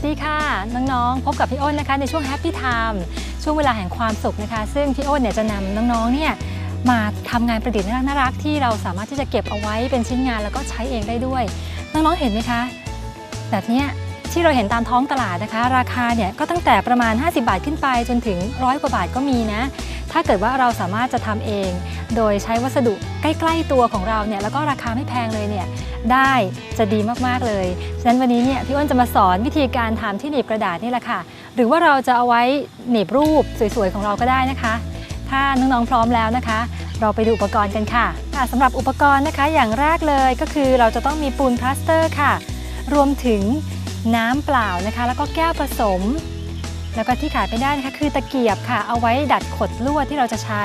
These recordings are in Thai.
สดีค่ะ น้องๆ พบกับพี่อ้นนะคะในช่วงแฮปปี้ไทม์ช่วงเวลาแห่งความสุขนะคะ ซึ่งพี่อ้นเนี่ยจะนำน้องๆเนี่ยมาทำงานประดิษฐ์น่ารักๆที่เราสามารถที่จะเก็บเอาไว้เป็นชิ้นงานแล้วก็ใช้เองได้ด้วย น้องๆเห็นไหมคะ แบบนี้ที่เราเห็นตามท้องตลาดนะคะ ราคาเนี่ยก็ตั้งแต่ประมาณ 50 บาทขึ้นไปจนถึงร้อยกว่าบาทก็มีนะ ถ้าเกิดว่าเราสามารถจะทำเอง โดยใช้วัสดุใกล้ ๆตัวของเราเนี่ยแล้วก็ราคาไม่แพงเลยเนี่ยได้จะดีมากๆเลย ฉะนั้นวันนี้เนี่ยพี่อ้นจะมาสอนวิธีการทำที่หนีบกระดาษนี่แหละค่ะ หรือว่าเราจะเอาไว้หนีบรูปสวยๆของเราก็ได้นะคะ ถ้าน้องๆพร้อมแล้วนะคะ เราไปดูอุปกรณ์กันค่ะค่ะสำหรับอุปกรณ์นะคะอย่างแรกเลยก็คือเราจะต้องมีปูนพลาสเตอร์ค่ะ รวมถึงน้ำเปล่านะคะ แล้วก็แก้วผสม แล้วก็ที่ขาดไม่ได้นะคะคือตะเกียบค่ะ เอาไว้ดัดขดลวดที่เราจะใช้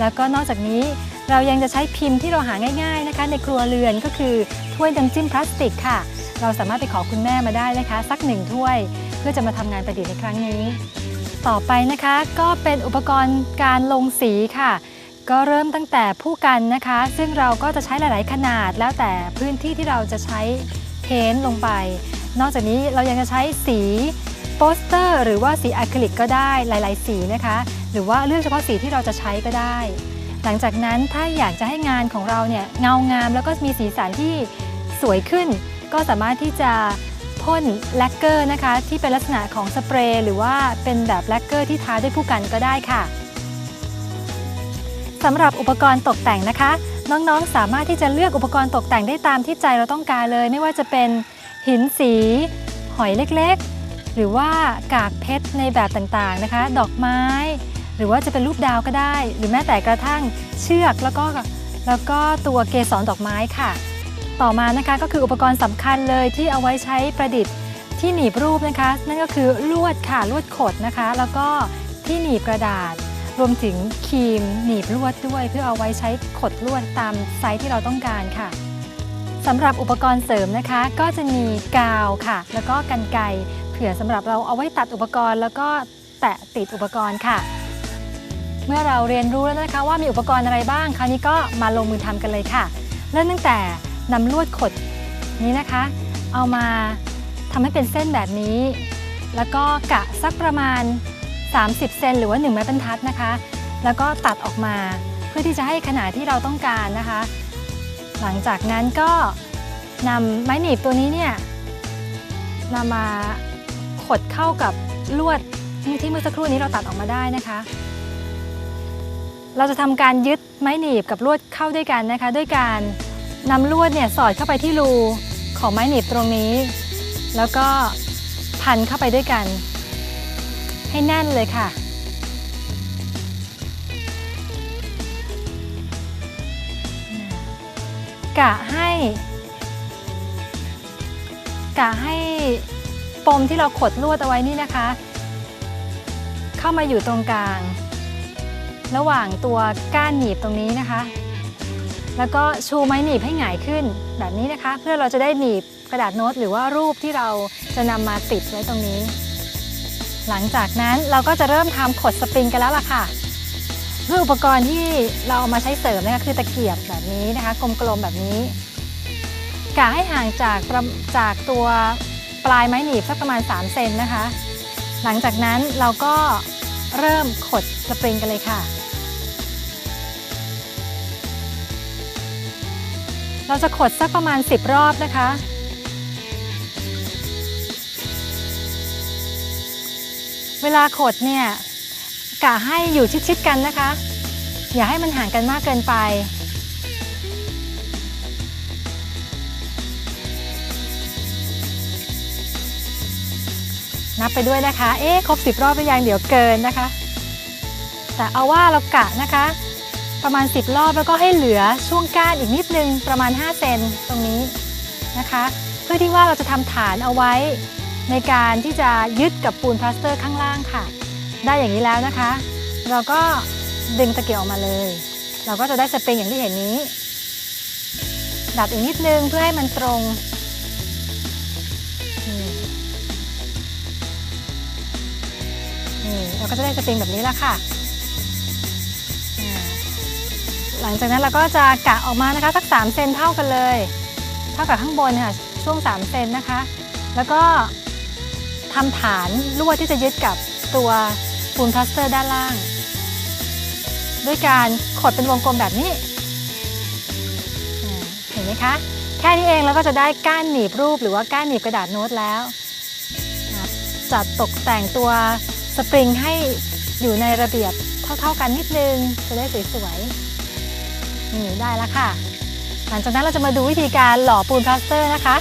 แล้วก็นอกจากนี้เรายังจะใช้พิมพ์ที่เราหาง่าย ๆนะคะ ในครัวเรือนก็คือถ้วยน้ำจิ้มพลาสติกค่ะ เราสามารถไปขอคุณแม่มาได้นะคะ สักหนึ่งถ้วย เพื่อจะมาทำงานประดิษฐ์ในครั้งนี้ ต่อไปนะคะก็เป็นอุปกรณ์การลงสีค่ะ ก็เริ่มตั้งแต่ผู้กันนะคะ ซึ่งเราก็จะใช้หลาย ๆ ขนาด แล้วแต่พื้นที่ที่เราจะใช้เพ้นลงไป นอกจากนี้เรายังจะใช้สี โปสเตอร์ หรือว่าสีอะคริลิกก็ได้หลาย ๆ สีนะคะ หรือว่าเลือกเฉพาะสีที่เราจะใช้ก็ได้ หลังจากนั้นถ้าอยากจะให้งานของเราเนี่ยเงางามแล้วก็มีสีสันที่สวยขึ้น ก็สามารถที่จะพ่นแลกเกอร์นะคะ ที่เป็นลักษณะของสเปรย์หรือว่าเป็นแบบแลกเกอร์ที่ทาด้วยผู้กันก็ได้ค่ะสำหรับอุปกรณ์ตกแต่งนะคะ น้องๆ สามารถที่จะเลือกอุปกรณ์ตกแต่งได้ตามที่ใจเราต้องการเลย ไม่ว่าจะเป็นหินสี หอยเล็ก หรือว่ากากเพชรในแบบต่างๆนะคะ ดอกไม้ หรือว่าจะเป็นรูปดาวก็ได้ หรือแม้แต่กระทั่งเชือกแล้วก็แล้วก็ตัวเกสรดอกไม้ค่ะ ต่อมานะคะก็คืออุปกรณ์สำคัญเลยที่เอาไว้ใช้ประดิษฐ์ที่หนีบรูปนะคะ นั่นก็คือลวดค่ะลวดขดนะคะ แล้วก็ที่หนีบกระดาษ รวมถึงครีมหนีบลวดด้วย เพื่อเอาไว้ใช้ขดลวดตามไซส์ที่เราต้องการค่ะสำหรับอุปกรณ์เสริมนะคะ ก็จะมีกาวค่ะ แล้วก็กันไกร เผื่อสำหรับเราเอาไว้ตัดอุปกรณ์ แล้วก็แตะติดอุปกรณ์ค่ะ เมื่อเราเรียนรู้แล้วนะคะว่ามีอุปกรณ์อะไรบ้าง คราวนี้ก็มาลงมือทำกันเลยค่ะ เริ่มตั้งแต่นำลวดขดนี้นะคะ เอามาทำให้เป็นเส้นแบบนี้ แล้วก็กะสักประมาณ 30 เซนหรือว่า 1 ไม้บรรทัดนะคะ แล้วก็ตัดออกมาเพื่อที่จะให้ขนาดที่เราต้องการนะคะ หลังจากนั้นก็นำไม้หนีบตัวนี้เนี่ยนำมา ขดเข้ากับลวดที่เมื่อสักครู่นี้เราตัดออกมาได้นะคะ เราจะทำการยึดไม้หนีบกับลวดเข้าด้วยกันนะคะ ด้วยการนำลวดเนี่ยสอดเข้าไปที่รูของไม้หนีบตรงนี้ แล้วก็พันเข้าไปด้วยกัน ให้แน่นเลยค่ะกะให้กะให้ ปมที่เราขดลวดเอาไว้นี่นะคะ เข้ามาอยู่ตรงกลาง ระหว่างตัวก้านหนีบตรงนี้นะคะ แล้วก็ชูไม้หนีบให้หงายขึ้นแบบนี้นะคะ เพื่อเราจะได้หนีบกระดาษโน้ตหรือว่ารูปที่เราจะนำมาติดไว้ตรงนี้ หลังจากนั้นเราก็จะเริ่มทำขดสปริงกันแล้วล่ะค่ะด้วยอุปกรณ์ที่เราเอามาใช้เสริมนะคะคือตะเกียบแบบนี้นะคะกลมๆแบบนี้กะให้ห่างจากจากตัว ปลายไม้หนีบสักประมาณ 3 เซนนะคะ หลังจากนั้นเราก็เริ่มขดสปริงกันเลยค่ะ เราจะขดสักประมาณ 10 รอบนะคะเวลาขดเนี่ยกะให้อยู่ชิดๆกันนะคะ อย่าให้มันห่างกันมากเกินไป นับไปด้วยนะคะ เอ๊ะครบ 10 รอบหรือยังเดี๋ยวเกินนะคะ แต่เอาว่าเรากะนะคะ ประมาณ 10 รอบแล้วก็ให้เหลือช่วงก้านอีกนิดนึงประมาณ 5 เซนตรงนี้นะคะ เพื่อที่ว่าเราจะทำฐานเอาไว้ ในการที่จะยึดกับปูนพลาสเตอร์ข้างล่างค่ะ ได้อย่างนี้แล้วนะคะ เราก็ดึงตะเกียบออกมาเลย เราก็จะได้สปริงอย่างที่เห็นนี้ ดัดอีกนิดนึงเพื่อให้มันตรง นี่เราก็จะได้สปริงแบบนี้แล้วค่ะ หลังจากนั้นเราก็จะกะออกมานะคะสัก3เซนเท่ากันเลย เท่ากับข้างบนค่ะช่วง3เซนนะคะ แล้วก็ทำฐานลวดที่จะยึดกับตัวปูนพลาสเตอร์ด้านล่าง ด้วยการขดเป็นวงกลมแบบนี้เห็นไหมคะ แค่นี้เองเราก็จะได้ก้านหนีบรูปหรือว่าก้านหนีบกระดาษโน้ตแล้วจัดตกแต่งตัว สปริงให้อยู่ในระเบียบเท่าๆกันนิดนึง จะได้สวยๆนี่ได้แล้วค่ะ หลังจากนั้นเราจะมาดูวิธีการหล่อปูนพลาสเตอร์นะคะ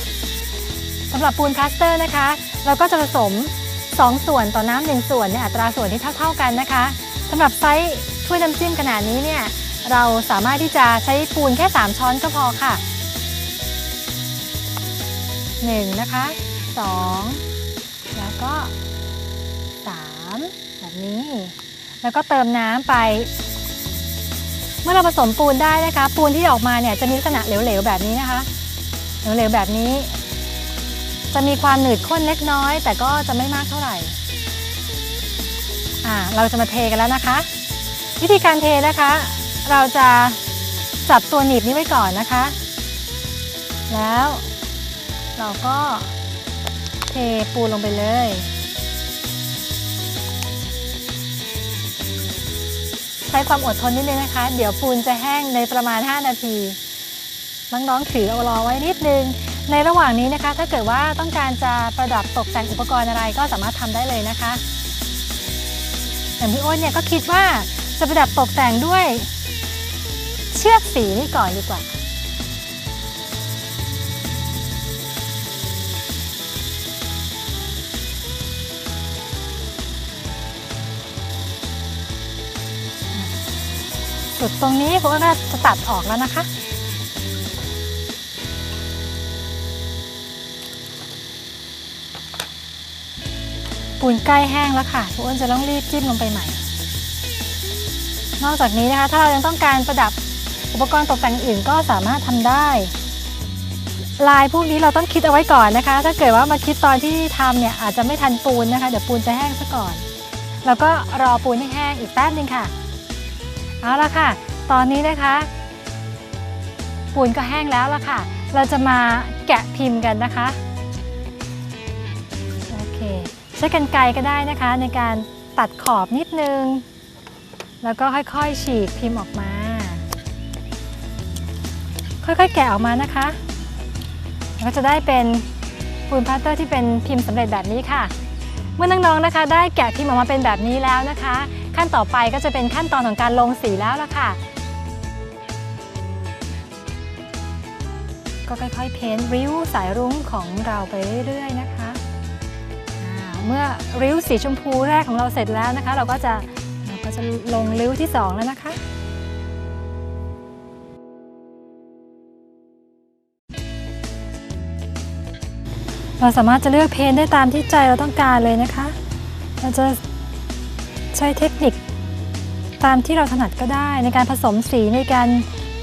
สำหรับปูนพลาสเตอร์นะคะ เราก็จะผสม 2 ส่วนต่อน้ำหนึ่งส่วนในอัตราส่วนที่เท่า ๆกันนะคะสำหรับไซส์ถ้วยน้ำจิ้มขนาดนี้เนี่ยเราสามารถที่จะใช้ปูนแค่ 3 ช้อนก็พอค่ะ 1 นะคะ 2 แล้วก็ 3แบบนี้ แล้วก็เติมน้ำไป เมื่อเราผสมปูนได้นะคะ ปูนที่ออกมาเนี่ยจะมีลักษณะเหลวๆแบบนี้นะคะ เหลวๆแบบนี้ จะมีความหนืดข้นเล็กน้อย แต่ก็จะไม่มากเท่าไหร่อ่าเราจะมาเทกันแล้วนะคะ วิธีการเทนะคะ เราจะจับตัวหนีบนี้ไว้ก่อนนะคะ แล้วเราก็เทปูนลงไปเลย ช้ความอดทนนิดนึงนะคะ เดี๋ยวปูนจะแห้งในประมาณ 5 นาทีน้องๆถือเอารอไว้นิดนึง ในระหว่างนี้นะคะ ถ้าเกิดว่าต้องการจะประดับตกแต่งอุปกรณ์อะไรก็สามารถทำได้เลยนะคะอย่างพี่โอ้นเนี่ยก็คิดว่าจะประดับตกแต่งด้วย เชือกสีนี่ก่อนดีกว่า จุดตรงนี้ผมก็จะตัดออกแล้วนะคะ ปูนใกล้แห้งแล้วค่ะทุกคนจะต้องรีบจิ้มลงไปใหม่ นอกจากนี้นะคะ ถ้าเรายังต้องการประดับอุปกรณ์ตกแต่งอื่นก็สามารถทำได้ ลายพวกนี้เราต้องคิดเอาไว้ก่อนนะคะ ถ้าเกิดว่ามาคิดตอนที่ทำเนี่ยอาจจะไม่ทันปูนนะคะ เดี๋ยวปูนจะแห้งซะก่อน แล้วก็รอปูนให้แห้งอีกแป๊บนึงค่ะ เอาละค่ะ ตอนนี้นะคะปูนก็แห้งแล้วละค่ะ เราจะมาแกะพิมพ์กันนะคะ โอเค ใช้กันไกรก็ได้นะคะ ในการตัดขอบนิดนึง แล้วก็ค่อยๆฉีกพิมพ์ออกมา ค่อยๆแกะออกมานะคะก็จะได้เป็นปูนพลาสเตอร์ที่เป็นพิมพ์สำเร็จแบบนี้ค่ะ เมื่อน้องๆนะคะ ได้แกะพิมพ์ออกมาเป็นแบบนี้แล้วนะคะ ขั้นต่อไปก็จะเป็นขั้นตอนของการลงสีแล้วล่ะค่ะ ก็ค่อยๆ เพ้นท์ริ้วสายรุ้งของเราไปเรื่อยๆนะคะ เมื่อริ้วสีชมพูแรกของเราเสร็จแล้วนะคะ เราก็จะเราก็จะลงริ้วที่สองแล้วนะคะเราสามารถจะเลือกเพ้นท์ได้ตามที่ใจเราต้องการเลยนะคะ เราจะ ใช้เทคนิคตามที่เราถนัดก็ได้ ในการผสมสีในการ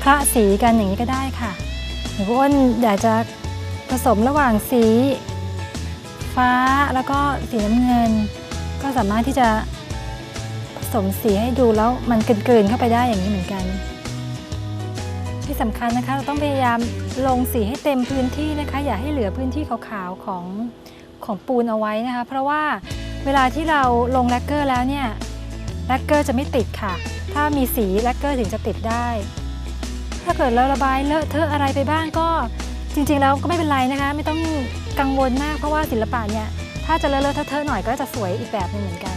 คละสีกันอย่างนี้ก็ได้ค่ะหรือว่าอ้นอยากจะผสมระหว่างสี ฟ้าแล้วก็สีน้ำเงิน ก็สามารถที่จะผสมสีให้ดูแล้วมันกลืนๆเข้าไปได้อย่างนี้เหมือนกัน ที่สำคัญนะคะเราต้องพยายามลงสีให้เต็มพื้นที่นะคะ อย่าให้เหลือพื้นที่ขาวๆของของปูนเอาไว้นะคะ เพราะว่า เวลาที่เราลงแลกเกอร์แล้วเนี่ยแลกเกอร์จะไม่ติดค่ะ ถ้ามีสีแลกเกอร์ถึงจะติดได้ ถ้าเกิดเราระบายเลอะเทอะอะไรไปบ้างก็จริงๆแล้วก็ไม่เป็นไรนะคะ ไม่ต้องกังวลมากเพราะว่าศิลปะเนี่ยถ้าจะเลอะเลอะเทอะหน่อยก็จะสวยอีกแบบหนึงเหมือนกัน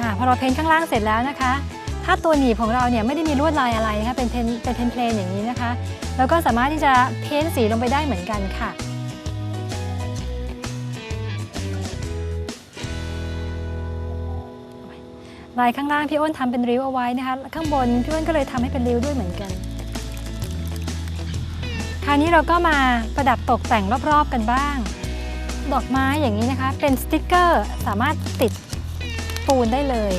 อ่าพอเราเพ้นท์ข้างล่างเสร็จแล้วนะคะ ถ้าตัวหนีบของเราเนี่ยไม่ได้มีลวดลายอะไรนะคะเป็นเพนเป็นเพนเพลนอย่างนี้นะคะ เราก็สามารถที่จะเพ้นท์สีลงไปได้เหมือนกันค่ะ ลายข้างล่างพี่อ้นทำเป็นริ้วเอาไว้นะคะ ข้างบนพี่อ้นก็เลยทำให้เป็นริ้วด้วยเหมือนกัน คราวนี้เราก็มาประดับตกแต่งรอบๆกันบ้าง ดอกไม้อย่างนี้นะคะ เป็นสติกเกอร์สามารถติดปูนได้เลย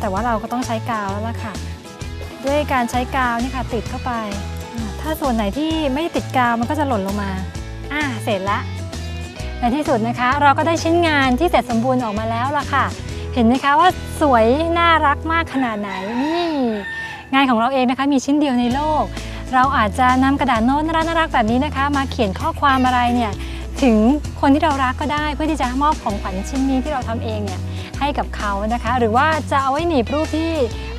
แต่ว่าเราก็ต้องใช้กาวแล้วล่ะค่ะ ด้วยการใช้กาวนี่ค่ะติดเข้าไป ถ้าส่วนไหนที่ไม่ติดกาวมันก็จะหล่นลงมา อ่าเสร็จละ ในที่สุดนะคะเราก็ได้ชิ้นงานที่เสร็จสมบูรณ์ออกมาแล้วล่ะค่ะ เห็นไหมคะว่าสวยน่ารักมากขนาดไหนนี่งานของเราเองนะคะมีชิ้นเดียวในโลก เราอาจจะนำกระดาษโน้ตน่ารักน่ารักแบบนี้นะคะ มาเขียนข้อความอะไรเนี่ยถึงคนที่เรารักก็ได้เพื่อที่จะมอบของขวัญชิ้นนี้ที่เราทำเองเนี่ยให้กับเขานะคะ หรือว่าจะเอาไว้หนีบรูปที่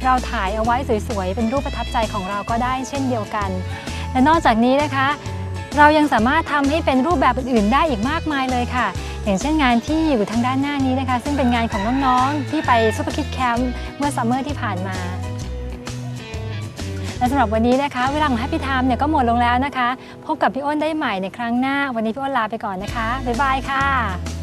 เราถ่ายเอาไว้สวยๆเป็นรูปประทับใจของเราก็ได้เช่นเดียวกัน และนอกจากนี้นะคะ เรายังสามารถทำให้เป็นรูปแบบอื่นๆได้อีกมากมายเลยค่ะ อย่างเช่นงานที่อยู่ทางด้านหน้านี้นะคะ ซึ่งเป็นงานของน้องๆ ที่ไปซูเปอร์คิดแคมป์เมื่อซัมเมอร์ที่ผ่านมาและสำหรับวันนี้นะคะ เวลาของ Happy Time เนี่ยก็หมดลงแล้วนะคะ พบกับพี่อ้นได้ใหม่ในครั้งหน้า วันนี้พี่อ้นลาไปก่อนนะคะ บ๊ายบายค่ะ